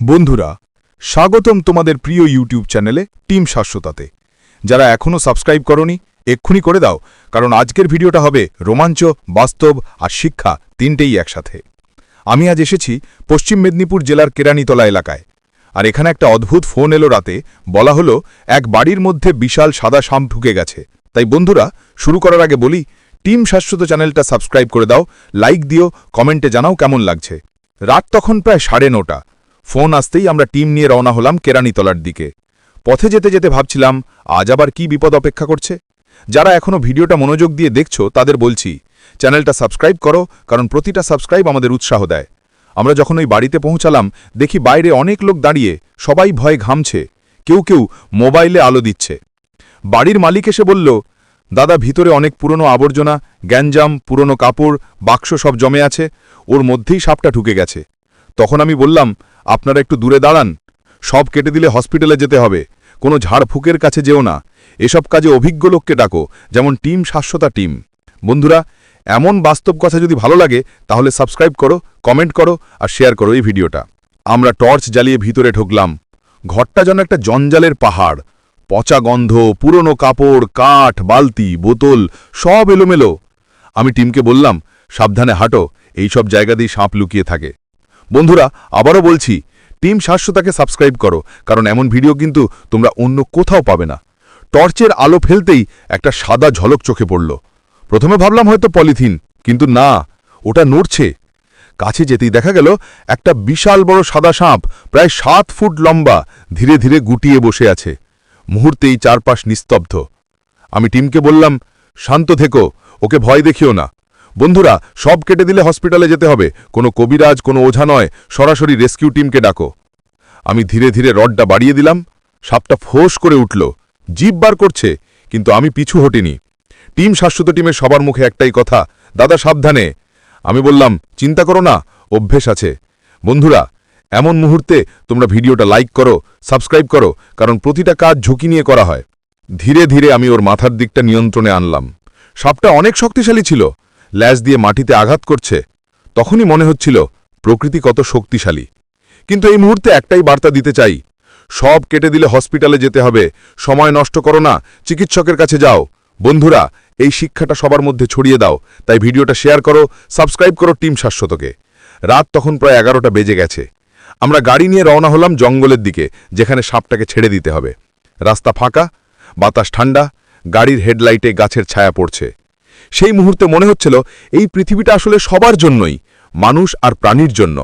বন্ধুরা, স্বাগতম তোমাদের প্রিয় ইউটিউব চ্যানেলে টিম শাশ্বতাতে। যারা এখনও সাবস্ক্রাইব করনি, এক্ষুনি করে দাও, কারণ আজকের ভিডিওটা হবে রোমাঞ্চ, বাস্তব আর শিক্ষা তিনটেই একসাথে। আমি আজ এসেছি পশ্চিম মেদিনীপুর জেলার কেরানীতলা এলাকায়। আর এখানে একটা অদ্ভুত ফোন এলো রাতে, বলা হলো এক বাড়ির মধ্যে বিশাল সাদা শাম ঢুকে গেছে। তাই বন্ধুরা, শুরু করার আগে বলি, টিম শাশ্বত চ্যানেলটা সাবস্ক্রাইব করে দাও, লাইক দিও, কমেন্টে জানাও কেমন লাগছে। রাত তখন প্রায় সাড়ে নটা। ফোন আসতেই আমরা টিম নিয়ে রওনা হলাম কেরানীতলার দিকে। পথে যেতে যেতে ভাবছিলাম, আজ আবার কি বিপদ অপেক্ষা করছে? যারা এখনও ভিডিওটা মনোযোগ দিয়ে দেখছ, তাদের বলছি, চ্যানেলটা সাবস্ক্রাইব করো, কারণ প্রতিটা সাবস্ক্রাইব আমাদের উৎসাহ দেয়। আমরা যখন ওই বাড়িতে পৌঁছালাম, দেখি বাইরে অনেক লোক দাঁড়িয়ে সবাই ভয়ে ঘামছে, কেউ কেউ মোবাইলে আলো দিচ্ছে। বাড়ির মালিক এসে বলল, দাদা, ভিতরে অনেক পুরনো আবর্জনা, গ্যাঞ্জাম, পুরনো কাপড়, বাক্স সব জমে আছে, ওর মধ্যেই সাপটা ঢুকে গেছে। তখন আমি বললাম আপনারা একটু দূরে দাঁড়ান। সব কেটে দিলে হসপিটালে যেতে হবে। কোনো ঝাড়ফুকের কাছে যেও না। এসব কাজে অভিজ্ঞ লোককে ডাকো, যেমন টিম শাশ্বতা টিম। বন্ধুরা, এমন বাস্তব কথা যদি ভালো লাগে, তাহলে সাবস্ক্রাইব করো, কমেন্ট করো, আর শেয়ার করো এই ভিডিওটা। আমরা টর্চ জ্বালিয়ে ভিতরে ঢুকলাম। ঘরটা যেন একটা জঞ্জালের পাহাড়। পচা গন্ধ, পুরনো কাপড়, কাঠ, বালতি, বোতল, সব এলোমেলো। আমি টিমকে বললাম, সাবধানে হাঁটো, এইসব জায়গা দিয়ে সাঁপ লুকিয়ে থাকে। বন্ধুরা, আবারও বলছি, টিম শাশ্বতাকে সাবস্ক্রাইব করো, কারণ এমন ভিডিও কিন্তু তোমরা অন্য কোথাও পাবে না। টর্চের আলো ফেলতেই একটা সাদা ঝলক চোখে পড়ল। প্রথমে ভাবলাম হয়তো পলিথিন, কিন্তু না, ওটা নড়ছে। কাছে যেতেই দেখা গেল, একটা বিশাল বড় সাদা সাপ, প্রায় সাত ফুট লম্বা, ধীরে ধীরে গুটিয়ে বসে আছে। মুহূর্তেই চারপাশ নিস্তব্ধ। আমি টিমকে বললাম, শান্ত থেকো, ওকে ভয় দেখিও না। বন্ধুরা, সব কেটে দিলে হসপিটালে যেতে হবে। কোনো কবিরাজ, কোনো ওঝা নয়। সরাসরি রেস্কিউ টিমকে ডাকো। আমি ধীরে ধীরে রডটা বাড়িয়ে দিলাম। সাপটা ফোঁস করে উঠল। জিভ বার করছে, কিন্তু আমি পিছু হটিনি। টিম শাশ্বত টিমের সবার মুখে একটাই কথা, দাদা, সাবধানে। আমি বললাম, চিন্তা করো না, অভ্যেস আছে। বন্ধুরা, এমন মুহূর্তে তোমরা ভিডিওটা লাইক করো সাবস্ক্রাইব করো, কারণ প্রতিটা কাজ ঝুঁকি নিয়ে করা হয়। ধীরে ধীরে আমি ওর মাথার দিকটা নিয়ন্ত্রণে আনলাম। সাপটা অনেক শক্তিশালী ছিল। ল্যাজ দিয়ে মাটিতে আঘাত করছে, তখনই মনে হচ্ছিল প্রকৃতি কত শক্তিশালী। কিন্তু এই মুহূর্তে একটাই বার্তা দিতে চাই, সব কেটে দিলে হসপিটালে যেতে হবে, সময় নষ্ট করো না, চিকিৎসকের কাছে যাও। বন্ধুরা, এই শিক্ষাটা সবার মধ্যে ছড়িয়ে দাও, তাই ভিডিওটা শেয়ার করো, সাবস্ক্রাইব করো টিম শাশ্বতকে। রাত তখন প্রায় এগারোটা বেজে গেছে। আমরা গাড়ি নিয়ে রওনা হলাম জঙ্গলের দিকে, যেখানে সাপটাকে ছেড়ে দিতে হবে। রাস্তা ফাঁকা, বাতাস ঠান্ডা, গাড়ির হেডলাইটে গাছের ছায়া পড়ছে। সেই মুহূর্তে মনে হচ্ছিল, এই পৃথিবীটা আসলে সবার জন্যই, মানুষ আর প্রাণীর জন্য।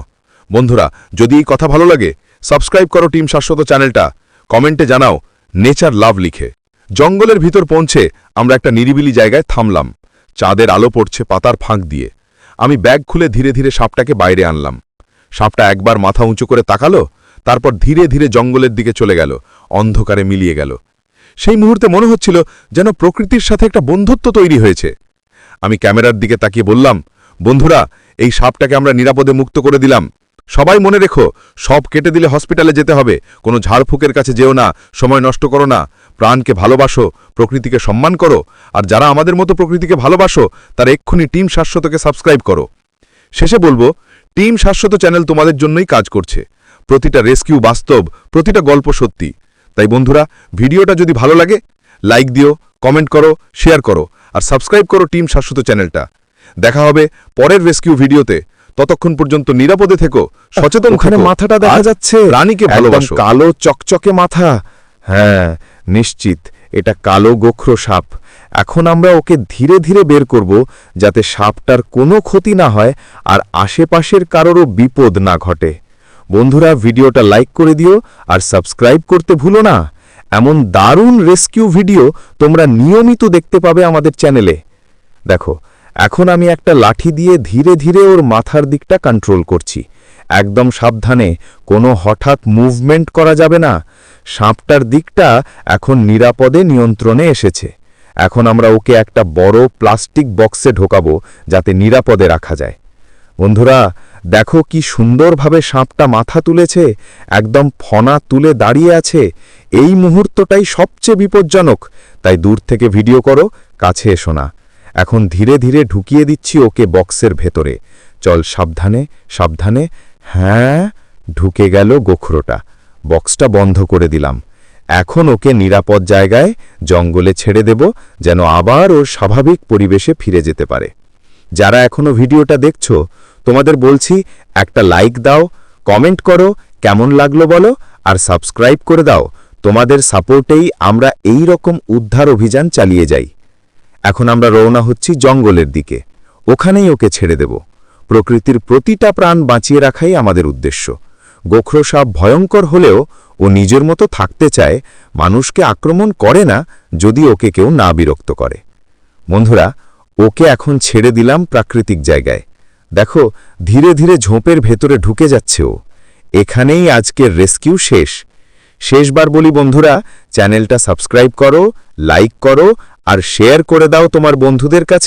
বন্ধুরা, যদি এই কথা ভালো লাগে, সাবস্ক্রাইব করো টিম শাশ্বত চ্যানেলটা। কমেন্টে জানাও, নেচার লাভ লিখে। জঙ্গলের ভিতর পৌঁছে আমরা একটা নিরিবিলি জায়গায় থামলাম। চাঁদের আলো পড়ছে পাতার ফাঁক দিয়ে। আমি ব্যাগ খুলে ধীরে ধীরে সাপটাকে বাইরে আনলাম। সাপটা একবার মাথা উঁচু করে তাকালো, তারপর ধীরে ধীরে জঙ্গলের দিকে চলে গেল, অন্ধকারে মিলিয়ে গেল। সেই মুহূর্তে মনে হচ্ছিল যেন প্রকৃতির সাথে একটা বন্ধুত্ব তৈরি হয়েছে। আমি ক্যামেরার দিকে তাকিয়ে বললাম, বন্ধুরা, এই সাপটাকে আমরা নিরাপদে মুক্ত করে দিলাম। সবাই মনে রেখো, সব কেটে দিলে হসপিটালে যেতে হবে। কোনো ঝাড়ফুকের কাছে যেও না, সময় নষ্ট করো না। প্রাণকে ভালোবাসো, প্রকৃতিকে সম্মান করো, আর যারা আমাদের মতো প্রকৃতিকে ভালোবাসো, তারা এক্ষুনি টিম শাশ্বতকে সাবস্ক্রাইব করো। শেষে বলব, টিম শাশ্বত চ্যানেল তোমাদের জন্যই কাজ করছে। প্রতিটা রেস্কিউ বাস্তব, প্রতিটা গল্প সত্যি। তাই বন্ধুরা, ভিডিওটা যদি ভালো লাগে, লাইক দিও, কমেন্ট করো, শেয়ার করো আর সাবস্ক্রাইব করো টিম শাশ্বত চ্যানেলটা। দেখা হবে পরের রেস্কিউ ভিডিওতে। ততক্ষণ পর্যন্ত নিরাপদে থেকো সচেতন ওখানে মাথাটা দেখা যাচ্ছে। রানীকে ভালোবাসো। কালো চকচকে মাথা। হ্যাঁ নিশ্চিত এটা কালো গোখরো সাপ। এখন আমরা ওকে ধীরে ধীরে বের করব যাতে সাপটার কোনো ক্ষতি না হয় আর আশেপাশের কারোরও বিপদ না ঘটে। বন্ধুরা ভিডিওটা লাইক করে দিও আর সাবস্ক্রাইব করতে ভুলো না। এমন দারুণ রেস্কিউ ভিডিও তোমরা নিয়মিত দেখতে পাবে আমাদের চ্যানেলে। দেখো, এখন আমি একটা লাঠি দিয়ে ধীরে ধীরে ওর মাথার দিকটা কন্ট্রোল করছি। একদম সাবধানে, কোনো হঠাৎ মুভমেন্ট করা যাবে না। সাপটার দিকটা এখন নিরাপদে নিয়ন্ত্রণে এসেছে। এখন আমরা ওকে একটা বড় প্লাস্টিক বক্সে ঢোকাবো যাতে নিরাপদে রাখা যায়। বন্ধুরা দেখো কি সুন্দরভাবে সাপটা মাথা তুলেছে, একদম ফনা তুলে দাঁড়িয়ে আছে। এই মুহূর্তটাই সবচেয়ে বিপজ্জনক। তাই দূর থেকে ভিডিও করো, কাছে এসো না। এখন ধীরে ধীরে ঢুকিয়ে দিচ্ছি ওকে বক্সের ভেতরে। চল সাবধানে সাবধানে। হ্যাঁ ঢুকে গেল গোখরোটা। বক্সটা বন্ধ করে দিলাম। এখন ওকে নিরাপদ জায়গায়, জঙ্গলে ছেড়ে দেব, যেন আবার ওর স্বাভাবিক পরিবেশে ফিরে যেতে পারে। যারা এখনও ভিডিওটা দেখছ তোমাদের বলছি, একটা লাইক দাও কমেন্ট করো, কেমন লাগল বলো, আর সাবস্ক্রাইব করে দাও। তোমাদের সাপোর্টেই আমরা এই রকম উদ্ধার অভিযান চালিয়ে যাই। এখন আমরা রওনা হচ্ছি জঙ্গলের দিকে। ওখানেই ওকে ছেড়ে দেব। প্রকৃতির প্রতিটা প্রাণ বাঁচিয়ে রাখাই আমাদের উদ্দেশ্য। গোখরো সাপ ভয়ঙ্কর হলেও ও নিজের মতো থাকতে চায়, মানুষকে আক্রমণ করে না, যদি ওকে কেউ না বিরক্ত করে। বন্ধুরা, ওকে এখন ছেড়ে দিলাম প্রাকৃতিক জায়গায়। দেখো, ধীরে ধীরে ঝোপের ভেতরে ঢুকে যাচ্ছে ও। এখানেই আজকের রেস্কিউ শেষ। শেষবার বলি বন্ধুরা, চ্যানেলটা সাবস্ক্রাইব করো, লাইক করো, আর শেয়ার করে দাও তোমার বন্ধুদের কাছে।